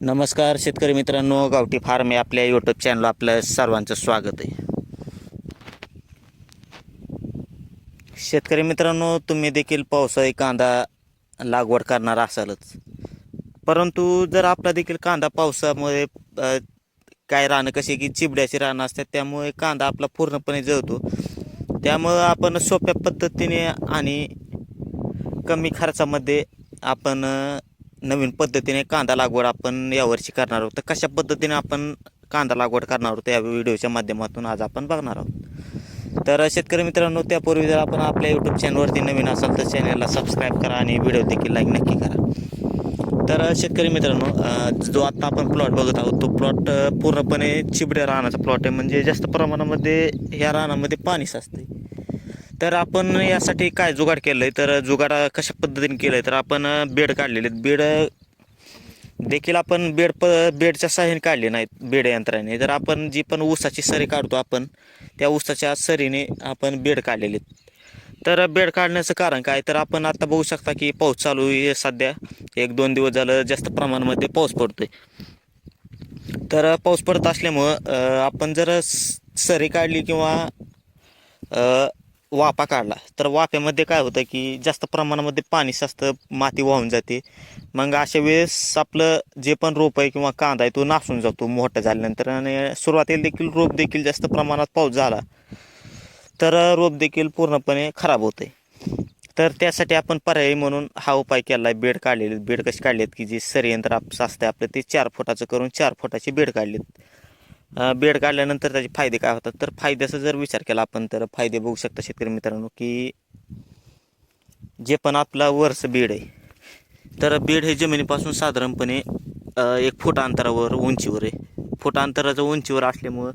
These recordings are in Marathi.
नमस्कार शेतकरी मित्रांनो गावठी फार्म या आपल्या यूट्यूब चॅनल आपलं सर्वांचं स्वागत आहे. शेतकरी मित्रांनो तुम्ही देखील पावसाळी कांदा लागवड करणार असालच. परंतु जर आपला देखील कांदा पावसामुळे काय रानं कशी की चिबड्याची रानं असतात त्यामुळे कांदा आपला पूर्णपणे जळतो. त्यामुळं आपण सोप्या पद्धतीने आणि कमी खर्चामध्ये आपण नवीन पद्धतीने कांदा लागवड आपण यावर्षी करणार आहोत. तर कशा पद्धतीने आपण कांदा लागवड करणार आहोत या व्हिडिओच्या माध्यमातून आज आपण बघणार आहोत. तर शेतकरी मित्रांनो त्यापूर्वी जर आपण आपल्या यूट्यूब चॅनलवरती नवीन असाल तर चॅनलला सबस्क्राईब करा आणि व्हिडिओ देखील लाईक नक्की करा. तर शेतकरी मित्रांनो जो आत्ता आपण प्लॉट बघत आहोत तो प्लॉट पूर्णपणे चिबड्या रानाचा प्लॉट आहे. म्हणजे जास्त प्रमाणामध्ये ह्या रानामध्ये पाणी साचते तर आपण यासाठी काय जुगाड केलं आहे तर जुगाड कशा पद्धतीने केलं आहे तर आपण बेड काढलेले आहेत बेड देखील आपण बेड प बेडच्या साह्याने काढले नाहीत बेड यंत्राने. तर आपण जी पण ऊसाची सरी काढतो आपण त्या ऊसाच्या सरीने आपण बेड काढलेले आहेत तर बेड काढण्याचं कारण काय? तर आपण आता बघू शकता की पाऊस चालू आहे सध्या. एक दोन दिवस झालं जास्त प्रमाणामध्ये पाऊस पडतोय. तर पाऊस पडत असल्यामुळं आपण जर सरी काढली किंवा वाफा काढला. तर वाफ्यामध्ये काय होतं की जास्त प्रमाणामध्ये पाणी जास्त माती वाहून जाते. मग अशा वेळेस आपलं जे पण रोप आहे किंवा कांदा आहे तो नासून जातो मोठा झाल्यानंतर. आणि सुरुवातीला देखील रोप देखील जास्त प्रमाणात पाऊस झाला तर रोप देखील पूर्णपणे खराब होते तर त्यासाठी आपण पर्यायी म्हणून हा उपाय केला आहे बेड काढलेले बेड कसे काढलेत की जे सरयंत्र असते आपलं ते चार फुटाचं करून चार फुटाची बेड काढलेत. बेड काढल्यानंतर त्याचे फायदे काय होतात? तर फायद्याचा जर विचार केला आपण तर फायदे बघू शकता शेतकरी मित्रांनो की जे पण आपला वर्ष बेड आहे तर बेड हे जमिनीपासून साधारणपणे एक फूट अंतरावर उंचीवर आहे. फूट अंतराचं उंचीवर असल्यामुळं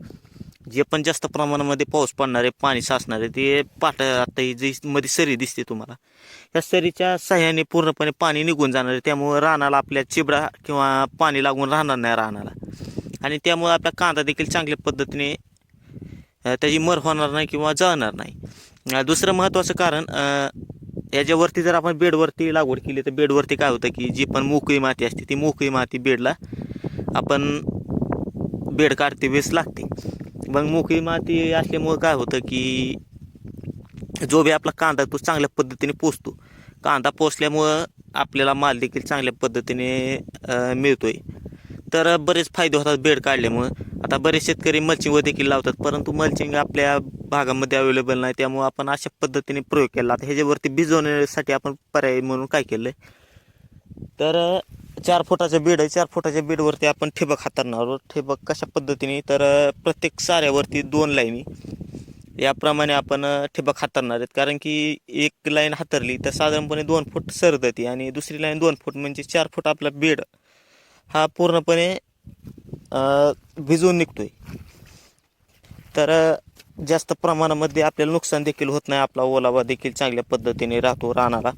जे पण जास्त प्रमाणामध्ये पाऊस पडणार आहे पाणी साचणार आहे ते पाट आता ही जी मध्ये सरी दिसते तुम्हाला या सरीच्या सहाय्याने पूर्णपणे पाणी निघून जाणार आहे. त्यामुळं रानाला आपल्या चिबडा किंवा पाणी लागून राहणार नाही रानाला. आणि त्यामुळं आपला कांदा देखील चांगल्या पद्धतीने त्याची मर होणार नाही किंवा जळणार नाही. दुसरं महत्त्वाचं कारण याच्यावरती जर आपण बेडवरती लागवड केली तर बेडवरती काय होतं की जी पण मोकळी माती असते ती मोकळी माती बेडला आपण बेड काढते वेळेस लागते. मग मोकळी माती असल्यामुळं काय होतं की जो बी आपला कांदा तो चांगल्या पद्धतीने पोचतो कांदा पोचल्यामुळं आपल्याला माल देखील चांगल्या पद्धतीने मिळतो मिळतोय. तर बरेच फायदे होतात बेड काढल्यामुळं. आता बरेच शेतकरी मल्चिंगवर देखील लावतात परंतु मल्चिंग आपल्या भागामध्ये अवेलेबल नाही त्यामुळं आपण अशा पद्धतीने प्रयोग केला. आता ह्याच्यावरती भिजवण्यासाठी आपण पर्याय म्हणून काय केलं तर चार फुटाचं बेड आहे. चार फुटाच्या बेडवरती आपण ठिबक हाताळणार आहोत. ठिबक कशा पद्धतीने? तर प्रत्येक साऱ्यावरती दोन लाईनी. याप्रमाणे आपण ठिबक हातरणार आहेत. कारण की एक लाईन हातरली तर साधारणपणे दोन फूट सरदती आणि दुसरी लाईन दोन फूट. म्हणजे चार फूट आपला बेड हा पूर्णपणे भिजून निघतोय. तर जास्त प्रमाणामध्ये आपल्याला नुकसान देखील होत नाही. आपला ओलावा देखील चांगल्या पद्धतीने राहतो राहणारा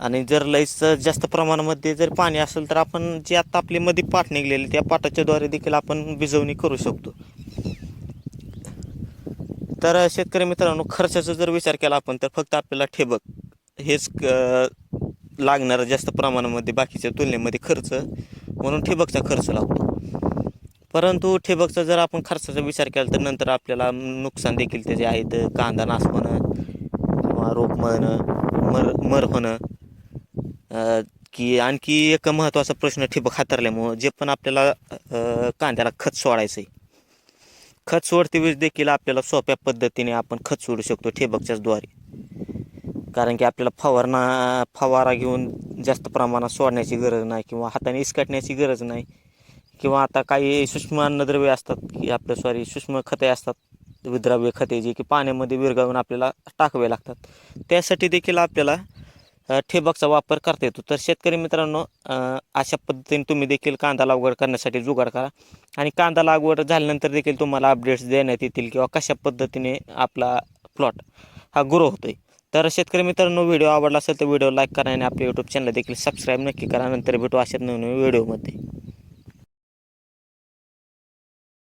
आणि जर लईच जास्त प्रमाणामध्ये जर पाणी असेल तर आपण जे आता आपली मध्ये पाठ निघलेली त्या पाटाच्याद्वारे देखील आपण भिजवणी करू शकतो. तर शेतकरी मित्रांनो खर्चाचा जर विचार केला आपण तर फक्त आपल्याला ठेबक हेच लागणार लागणारं जास्त प्रमाणामध्ये बाकीच्या तुलनेमध्ये खर्च म्हणून ठिबकचा खर्च लागतो. परंतु ठिबकचा जर आपण खर्चाचा विचार केला तर नंतर आपल्याला नुकसान देखील त्याचे आहेत. कांदा नाश होणं किंवा रोप मरणं मर मर होणं. की आणखी एक महत्त्वाचा प्रश्न ठिबक हाताळल्यामुळं जे पण आपल्याला कांद्याला खत सोडायचं आहे खत सोडते वेळेस देखील आपल्याला सोप्या पद्धतीने आपण खत सोडू शकतो ठिबकच्याच द्वारे. कारण की आपल्याला फवारणा फवारा घेऊन जास्त प्रमाणात सोडण्याची गरज नाही किंवा हाताने इसकटण्याची गरज नाही. किंवा आता काही सूक्ष्म अन्नद्रव्ये असतात की आपलं सॉरी सूक्ष्म खते असतात विद्राव्य खते जे की पाण्यामध्ये विरघळून आपल्याला टाकावे लागतात. त्यासाठी देखील आपल्याला ठिबकचा वापर करता येतो. तर शेतकरी मित्रांनो अशा पद्धतीने तुम्ही देखील कांदा लागवड करण्यासाठी जुगाड करा. आणि कांदा लागवड झाल्यानंतर देखील तुम्हाला अपडेट्स देण्यात येतील किंवा कशा पद्धतीने आपला प्लॉट हा ग्रो होतो आहे तर शेतकरी मित्रांनो व्हिडिओ आवडला असेल तर व्हिडिओ लाईक करा आणि आपल्या यूट्यूब चॅनल देखील सबस्क्राईब नक्की करा. नंतर भेटू अशाच नवीन व्हिडिओमध्ये.